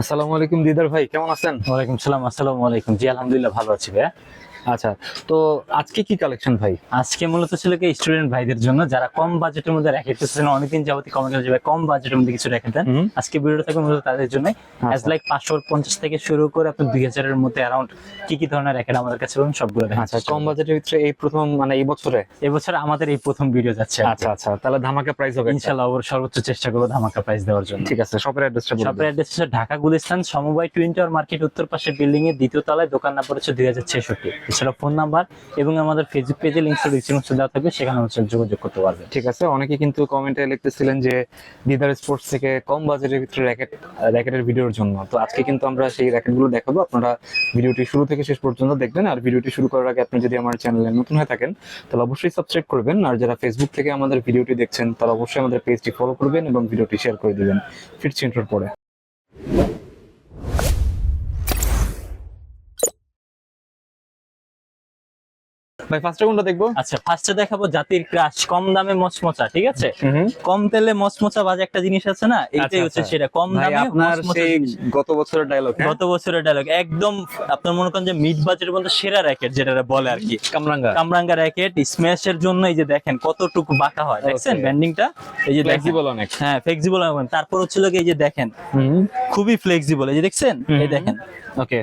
আসসালামু আলাইকুম দিদার ভাই, কেমন আছেন? ওয়ালাইকুম সালাম, আসসালামু আলাইকুম। জি, আলহামদুলিল্লাহ ভালো আছি ভাইয়া। আচ্ছা তো আজকে কি কালেকশন ভাই? আজকে মূলত ছিল কি স্টুডেন্ট ভাইদের জন্য যারা কম বাজেটের মধ্যে র্যাকেট খুঁজছেন অনেকদিন যাবতীয় কমেন্ট যাবে কম বাজেটের মধ্যে কিছু র্যাকেট দেন। আজকে ভিডিওটা থাকবে মূলত তাদের জন্য। অ্যাজ লাইক পাঁচশো পঞ্চাশ থেকে শুরু করে আপনার দুই হাজারের মধ্যে অ্যারাউন্ড কি কি ধরনের র্যাকেট আমাদের কাছে পাবেন সবগুলো দেখা আচ্ছা কম বাজেটের ভিতরে এই প্রথম মানে এই বছরে? এবছর আমাদের এই প্রথম ভিডিও যাচ্ছে আচ্ছা আচ্ছা তাহলে ধামাকা প্রাইস হবে। একটা। ইনশাল্লাহ ওর সর্বোচ্চ চেষ্টা করব ধামাকা প্রাইস দেওয়ার জন্য। ঠিক আছে শপের অ্যাড্রেসটা বলুন শপের অ্যাড্রেস হচ্ছে ঢাকা গুলিস্তান সমবায় টুইন টাওয়ার মার্কেট উত্তর পাশে বিল্ডিং এর দ্বিতীয় তলায় দোকান নাম্বার হচ্ছে দুই হাজার ছেষট্টি। এছাড়া ফোন নাম্বার এবং আমাদের ফেসবুক পেজে লিঙ্ক ডিসক্রিপশন দেওয়া থাকবে, সেখানে হচ্ছে যোগাযোগ করতে পারবে। ঠিক আছে, অনেকে কিন্তু কমেন্টে লিখতেছিলেন যে, দিদার স্পোর্টস থেকে কম বাজেটের ভিতরে র্যাকেট র্যাকেটের ভিডিওর জন্য। তো আজকে কিন্তু আমরা সেই র্যাকেটগুলো দেখাবো। আপনারা ভিডিওটি শুরু থেকে শেষ পর্যন্ত দেখবেন। আর ভিডিওটি শুরু করার আগে আপনি যদি আমার চ্যানেলে নতুন হয়ে থাকেন, তাহলে অবশ্যই সাবস্ক্রাইব করবেন। আর যারা ফেসবুক থেকে আমাদের ভিডিওটি দেখছেন তারা অবশ্যই আমাদের পেজটি ফলো করবেন এবং ভিডিওটি শেয়ার করে দিবেন। ফিরছি ইন্টার পরে। ভাই ফার্স্টে কোনটা দেখব? আচ্ছা ফার্স্টে দেখাবো জাতির ক্রাশ কম দামে মচমচা ঠিক আছে? কম তেলে মচমচা বাজে একটা জিনিস আছে না? এইটাই আচ্ছা, হচ্ছে আচ্ছা। সেটা কম দামে আপনার সেই গত বছরের ডায়লগ গত বছরের ডায়লগ একদম আপনার মনে করেন যে মিড বাজেটের মধ্যে সেরা র্যাকেট যেটা বলে আর কি। কামরাঙ্গা। কামরাঙ্গা র্যাকেট স্ম্যাশের জন্য এই যে দেখেন কতটুকু বাঁকা হয় দেখছেন? ব্যান্ডিংটা এই যে ফ্লেক্সিবল অনেক। হ্যাঁ ফ্লেক্সিবল তারপর হচ্ছিল এই যে দেখেন খুবই ফ্লেক্সিবল এই যে দেখছেন? এই দেখেন। ওকে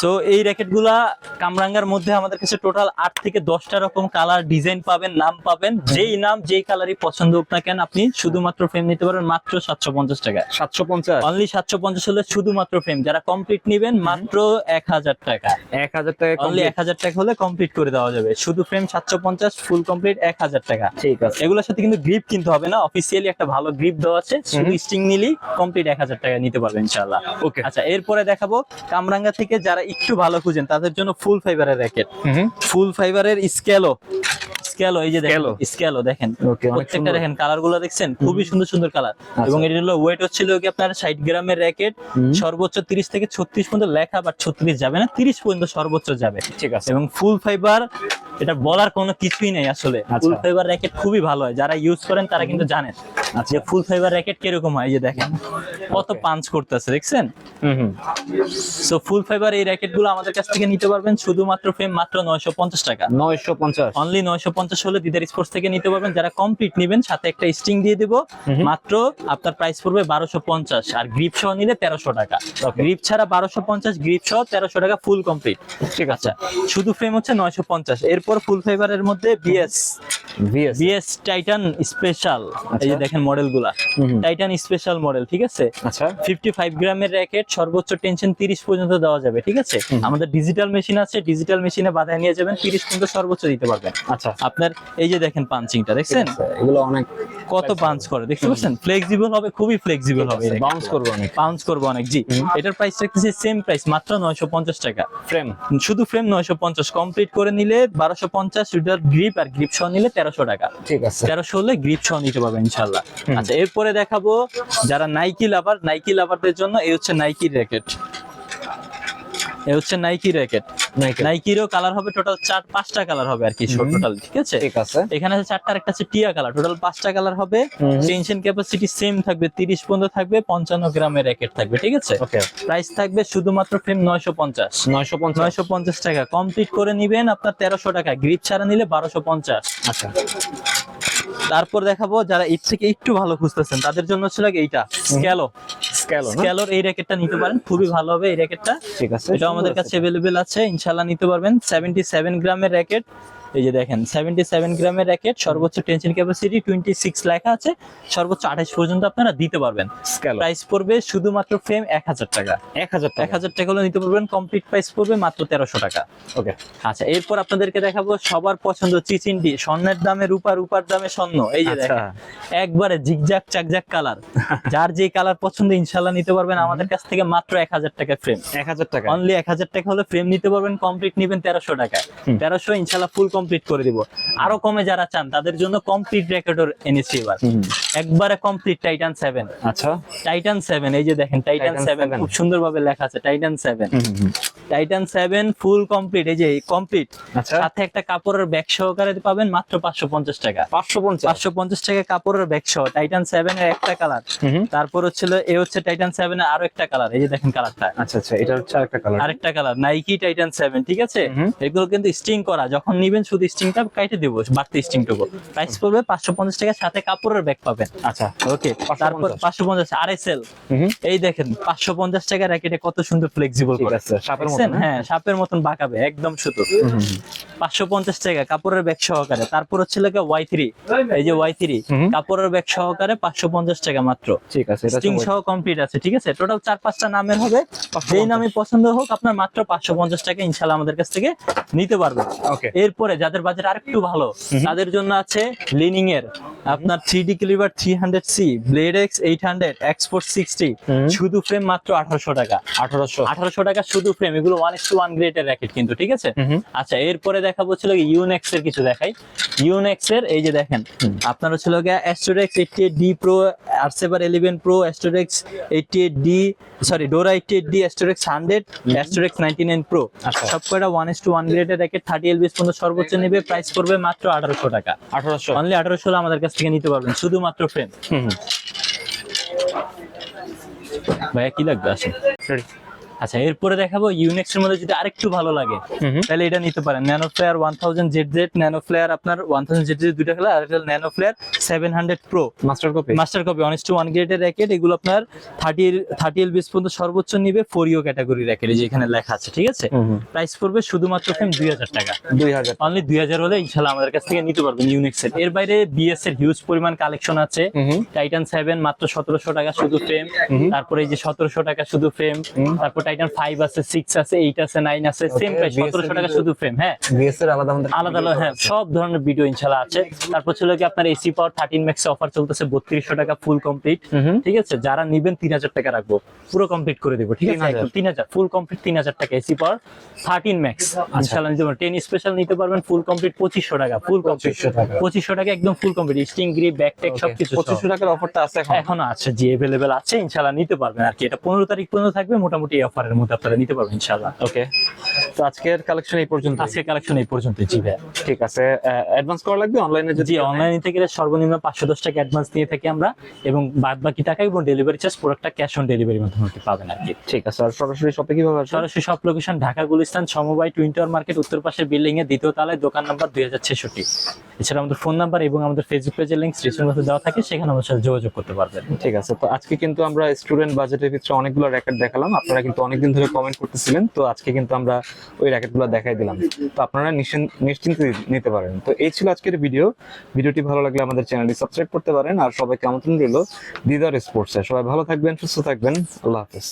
সো এই র্যাকেটগুলা কামরাঙ্গার মধ্যে আমাদের কাছে টোটাল আট থেকে দশটা রকম কালার ডিজাইন পাবেন নাম পাবেন যেই নাম যেই কালারই পছন্দ হোক না কেন আপনি শুধুমাত্র ফ্রেম নিতে পারবেন মাত্র সাতশো পঞ্চাশ টাকায়। সাতশো পঞ্চাশ? অনলি সাতশো পঞ্চাশ হলে শুধুমাত্র ফ্রেম যারা কমপ্লিট নিবেন মাত্র এক হাজার টাকা। এক হাজার টাকা অনলি এক হাজার টাকা হলে কমপ্লিট করে দেওয়া যাবে। শুধু ফ্রেম সাতশো পঞ্চাশ ফুল কমপ্লিট এক হাজার টাকা। ঠিক আছে। এগুলোর সাথে কিন্তু গ্রিপ কিনতে হবে না অফিসিয়ালি একটা ভালো গ্রিপ দেওয়া আছে। শুধু স্টিং নিলেই কমপ্লিট এক হাজার টাকা নিতে পারবেন ইনশাল্লাহ ওকে আচ্ছা এরপরে দেখাবো কামরাঙ্গা থেকে যারা একটু ভালো খুঁজেন তাদের জন্য ফুল ফাইবারের র্যাকেট ফুল ফাইবারের স্কেলো স্কেলো এই যে দেখেন দেখেন প্রত্যেকটা দেখেন কালারগুলো দেখছেন খুবই সুন্দর সুন্দর কালার এবং এর হলো ওয়েট হচ্ছিল কি আপনার ষাট গ্রামের র্যাকেট সর্বোচ্চ তিরিশ থেকে ছত্রিশ পর্যন্ত লেখা বা ছত্রিশ যাবে না তিরিশ পর্যন্ত সর্বোচ্চ যাবে। ঠিক আছে। এবং ফুল ফাইবার এটা বলার কোনো কিছুই নেই আসলে। আচ্ছা। ফুল ফাইবার র্যাকেট খুবই ভালো হয়। যারা ইউজ করেন তারা কিন্তু জানেন যে ফুল ফাইবার র্যাকেট কীরকম হয় এই যে দেখেন কত পাঞ্চ করতেছে দেখছেন? হুম হুম। সো ফুল ফাইবার এই র্যাকেটগুলো আমাদের কাছ থেকে নিতে পারবেন শুধুমাত্র ফ্রেম মাত্র নয়শো পঞ্চাশ টাকা। নয়শো পঞ্চাশ। অনলি নয়শো পঞ্চাশ হলে দিদার স্পোর্টস থেকে নিতে পারবেন। যারা কমপ্লিট নেবেন সাথে একটা স্টিং দিয়ে দিব। মাত্র আপনার প্রাইস পড়বে বারোশো পঞ্চাশ। আর গ্রিপ সহ নিলে তেরোশো টাকা। গ্রিপ ছাড়া বারোশো পঞ্চাশ গ্রিপ সহ তেরোশো টাকা ফুল কমপ্লিট ঠিক আছে? শুধু ফ্রেম হচ্ছে নয়শো পঞ্চাশ। এরপর ফুল ফাইবারের মধ্যে বিএস বিএস টাইটান স্পেশাল এই যে দেখেন মডেলগুলা। টাইটান স্পেশাল মডেল ঠিক আছে? আচ্ছা। ফিফটি ফাইভ গ্রামের র্যাকেট সর্বোচ্চ টেনশন তিরিশ পর্যন্ত দেওয়া যাবে ঠিক আছে? আমাদের ডিজিটাল মেশিন আছে ডিজিটাল মেশিনে বাধায় নিয়ে যাবেন তিরিশ পর্যন্ত সর্বোচ্চ দিতে পারবেন। আচ্ছা। আপনার এই যে দেখেন পাঞ্চিংটা দেখছেন? এগুলো অনেক কত পাঞ্চ করে দেখতে পাচ্ছেন? ফ্লেক্সিবল হবে খুবই ফ্লেক্সিবল হবে বাউন্স করবে অনেক। পাউন্স করব অনেক জি। এটার প্রাইস রাখতেছি সেম প্রাইস মাত্র নয়শো পঞ্চাশ টাকা। ফ্রেম শুধু ফ্রেম নয়শো পঞ্চাশ কমপ্লিট করে নিলে বারোশো পঞ্চাশ গ্রিপ আর গ্রিপ সহ নিলে তেরোশো টাকা। ঠিক আছে। তেরোশো হলে গ্রিপ সহ নিতে পারবেন ইনশাল্লাহ আচ্ছা এরপরে দেখাবো যারা নাইকি লাভার নাইকি লাভারদের জন্য এই হচ্ছে নাইকি র্যাকেট এ হচ্ছে নাইকি র্যাকেট। নাইকিরও কালার হবে টোটাল চার পাঁচটা কালার হবে আর কি টোটাল ঠিক আছে? ঠিক আছে। এখানে আছে চারটা একটা আছে টিয়া কালার টোটাল পাঁচটা কালার হবে। টেনশন ক্যাপাসিটি সেম থাকবে তিরিশ পর্যন্ত থাকবে পঞ্চান্ন গ্রামের র্যাকেট থাকবে ঠিক আছে? ওকে প্রাইস থাকবে শুধুমাত্র ফ্রেম নয়শো পঞ্চাশ। নয়শো পঞ্চাশ। নয়শো পঞ্চাশ টাকা। কমপ্লিট করে নিবেন আপনার তেরোশো টাকা গ্রিপ ছাড়া নিলে বারোশো পঞ্চাশ। আচ্ছা। তারপর দেখাবো যারা এর থেকে একটু ভালো খুঁজতেছেন তাদের জন্য ছিল এইটা স্ক্যালো স্ক্যালো স্ক্যালোর এই র্যাকেটটা নিতে পারেন খুবই ভালো হবে এই র্যাকেটটা ঠিক আছে এটা আমাদের কাছে অ্যাভেলেবেল আছে ইনশাআল্লাহ নিতে পারবেন। সেভেন্টি সেভেন গ্রামের র্যাকেট এই যে দেখেন সেভেন্টি সেভেন গ্রামের র্যাকেট সর্বোচ্চ টেনশন ক্যাপাসিটি টোয়েন্টি সিক্স লেখা আছে। সর্বোচ্চ আঠাশ পর্যন্ত আপনারা দিতে পারবেন। প্রাইস পড়বে শুধুমাত্র ফ্রেম এক হাজার টাকা। এক হাজার এক হাজার টাকা হলে নিতে পারবেন কমপ্লিট প্রাইস পড়বে মাত্র তেরোশো টাকা। ওকে আচ্ছা এরপর আপনাদেরকে দেখাবো সবার পছন্দ চিচিনটি স্বর্ণের দামে রূপা রূপার দামে স্বর্ণ। এই যে আচ্ছা। দেখেন একবারে কালার যার যে কালার পছন্দ ইনশাল্লাহ নিতে পারবেন আমাদের কাছ থেকে মাত্র এক হাজার টাকা ফ্রেম এক হাজার টাকা। অনলি এক হাজার টাকা হলে ফ্রেম নিতে পারবেন কমপ্লিট নিবেন তেরোশো হুম। তেরোশো ইনশাল্লাহ ফুল কমপ্লিট কমপ্লিট করে দিব। আরও কমে যারা চান তাদের জন্য কমপ্লিট রেকর্ডর এনেছি এবার। একবারে কমপ্লিট টাইটান সেভেন আচ্ছা। টাইটান সেভেন এই যে দেখেন টাইটান সেভেন 7 খুব সুন্দর ভাবে লেখা আছে Titan seven. Titan seven full complete এই যে কমপ্লিট আচ্ছা। সাথে একটা কাপড়ের ব্যাগ সহকারে পাবেন মাত্র পাঁচশো পঞ্চাশ টাকা। পাঁচশো পঞ্চাশ। পাঁচশো পঞ্চাশ টাকা কাপড়ের ব্যাগ সহ টাইটান সেভেন এর একটা কালার। তারপর হচ্ছিল এ হচ্ছে টাইটান সেভেন এর আরও একটা কালার এই যে দেখেন কালারটা আচ্ছা আচ্ছা এটা হচ্ছে আরেকটা কালার আরেকটা কালার নাইকি টাইটান সেভেন ঠিক আছে? এগুলো কিন্তু স্টিং করা যখন নিবেন শুধু স্টিংটা কাইটে দিব বাড়তি স্টিং টুকু। প্রাইস পড়বে পাঁচশো পঞ্চাশ টাকার সাথে কাপড়ের ব্যাগ পাবেন। আচ্ছা ওকে তারপর পাঁচশো পঞ্চাশ আর এস এল। এই দেখেন পাঁচশো পঞ্চাশ টাকা র্যাকেটে কত সুন্দর ফ্লেক্সিবল করে। মতো হ্যাঁ? সাপের মতন বাঁকাবে একদম শুধু পাঁচশো পঞ্চাশ টাকা কাপড়ের ব্যাগ সহকারে। তারপর হচ্ছে ওয়াই থ্রি এই যে ওয়াই থ্রি কাপড়ের ব্যাগ সহকারে পাঁচশো পঞ্চাশ টাকা মাত্র। ঠিক আছে এটা স্টিং সহ কমপ্লিট আছে ঠিক আছে? টোটাল চার পাঁচটা নামের হবে। যেই নামে পছন্দ হোক আপনার মাত্র পাঁচশো পঞ্চাশ টাকা ইনশাল্লাহ আমাদের কাছ থেকে নিতে পারবেন। ওকে এরপরে যাদের বাজেট আরেকটু ভালো তাদের জন্য আছে লিনিং এর। আপনার three D calibar three hundred C blade X eight hundred export sixty শুধু ফ্রেম মাত্র আঠারোশো টাকা। আঠারোশো। আঠারোশো টাকা শুধু ফ্রেম এগুলো ওয়ান এক্স টু ওয়ান গ্রেডের র্যাকেট কিন্তু ঠিক আছে। আচ্ছা এরপরে দেখাবো ছিল ইউনেক্স এর কিছু দেখাই। ইউনেক্স এর এই যে দেখেন আপনার হচ্ছিল গিয়ে Astrox eighty eight D pro Arcsaber eleven pro Astrox eighty eight D sorry ডোরা eighty eight D Astrox hundred Astrox ninety nine pro. সব কয়টা ওয়ান টু ওয়ান গ্রেডের র্যাকেট থার্টি এলবিস পর্যন্ত সর্বোচ্চ নেবে প্রাইস পড়বে মাত্র আঠারোশো টাকা। আঠারোশো। অনলি আঠারোশো আমাদের কাছ থেকে নিতে পারবেন শুধুমাত্র ফ্রেম ভাইয়া কি লাগবে? আসেন। আচ্ছা এরপরে দেখাবো ইউনেক্স এর মধ্যে যদি আরেকটু ভালো লাগে। তাহলে এটা নিতে পারেন। Nano flare one thousand Z Z nano flare আপনার ওয়ান থাউজেন্ড জেড জেড দুটো খেলা আর nano flare seven hundred pro master copy master copy two one গ্রেডের র্যাকেট এগুলো আপনার থার্টি থার্টি এল বিস পর্যন্ত সর্বোচ্চ নিবে ক্যাটাগরি র্যাকেট এই যে এখানে লেখা আছে ঠিক আছে। প্রাইস পড়বে শুধুমাত্র ফ্রেম দুই হাজার টাকা। দুই হাজার। অনলি দুই হাজার হলে ইনশাল্লাহ আমাদের কাছ থেকে নিতে পারবেন এর। এর বাইরে বিএস এর হিউজ পরিমাণ কালেকশন আছে। টাইটান সেভেন মাত্র সতেরোশো টাকা শুধু ফ্রেম তারপরে এই যে সতেরোশো টাকা শুধু ফ্রেম তারপর টাইটান ফাইভ আছে সিক্স আছে এইট আছে নাইন আছে সেম প্রাইস সতেরোশো টাকা শুধু ফ্রেম হ্যাঁ। আলাদা আলাদা আলাদা হ্যাঁ সব ধরনের ভিডিও ইনশাল্লাহ আছে। তারপর ছিল কি আপনার AC power thirteen max offer চলতেছে বত্রিশশো টাকা ফুল কমপ্লিট। ঠিক আছে? যারা নিবেন তিন হাজার টাকা রাখব। পুরো কমপ্লিট করে দেবো ঠিক আছে? 3000 তিন হাজার ফুল কমপ্লিট তিন হাজার টাকা এসি পাওয়ার থার্টিন ম্যাক্স ইনশাল্লাহ নিতে পারবেন টেন স্পেশাল নিতে পারবেন ফুল কমপ্লিট পঁচিশশো টাকা ফুল কমপ্লিট পঁচিশশো টাকা। একদম full complete string grip back tech সবকিছু। পঁচিশশো টাকার অফারটা আছে এখন? আছে যে অ্যাভেলেবেল আছে ইনশাল্লাহ নিতে পারবেন আর কি। এটা পনেরো তারিখ পর্যন্ত থাকবে মোটামুটি এই অফারের মধ্যে আপনারা নিতে পারবেন ইনশাল্লাহ ওকে তো আজকের কালেকশন এই পর্যন্ত আজকে কালেকশন এই পর্যন্ত জি ভাই ঠিক আছে। অ্যাডভান্স করা লাগবে? অনলাইনে যদি অনলাইন নিতে গেলে সর্বনিম্ন পাঁচশো দশ টাকা অ্যাডভান্স দিয়ে থাকি আমরা এবং বাদ বাকি টাকা এবং ডেলিভারি চার্জ পুরোটা ক্যাশ অন ডেলিভারি মাধ্যমে পাবেন আর কি ঠিক আছে আর সরাসরি শপে কীভাবে সরাসরি সব লোকেশন ঢাকা গুলিস্তান সমবায় টুইন টাওয়ার মার্কেট উত্তর পাশের বিল্ডিং এর দ্বিতীয় তলায় দোকান নাম্বার দুই হাজার ছেষট্টি। এছাড়া আমাদের ফোন নাম্বার এবং আমাদের ফেসবুক পেজের লিঙ্ক স্টেশন মধ্যে দেওয়া থাকে সেখানে আমাদের সাথে যোগাযোগ করতে পারবেন। ঠিক আছে তো আজকে কিন্তু আমরা স্টুডেন্ট বাজেটের ভিতরে অনেকগুলো র্যাকেট দেখালাম। আপনারা কিন্তু অনেকদিন ধরে কমেন্ট করতেছিলেন তো আজকে কিন্তু আমরা ওই র্যাকেটগুলো দেখাই দিলাম। তো আপনারা নিশ্চিন- নিশ্চিন্তে নিতে পারেন। তো এই ছিল আজকের ভিডিও ভিডিওটি ভালো লাগলে আমাদের চ্যানেলটি সাবস্ক্রাইব করতে পারেন আর সবাইকে আমন্ত্রণ রইল দিদার স্পোর্টসে সবাই ভালো থাকবেন, সুস্থ থাকবেন। আল্লাহ হাফেজ।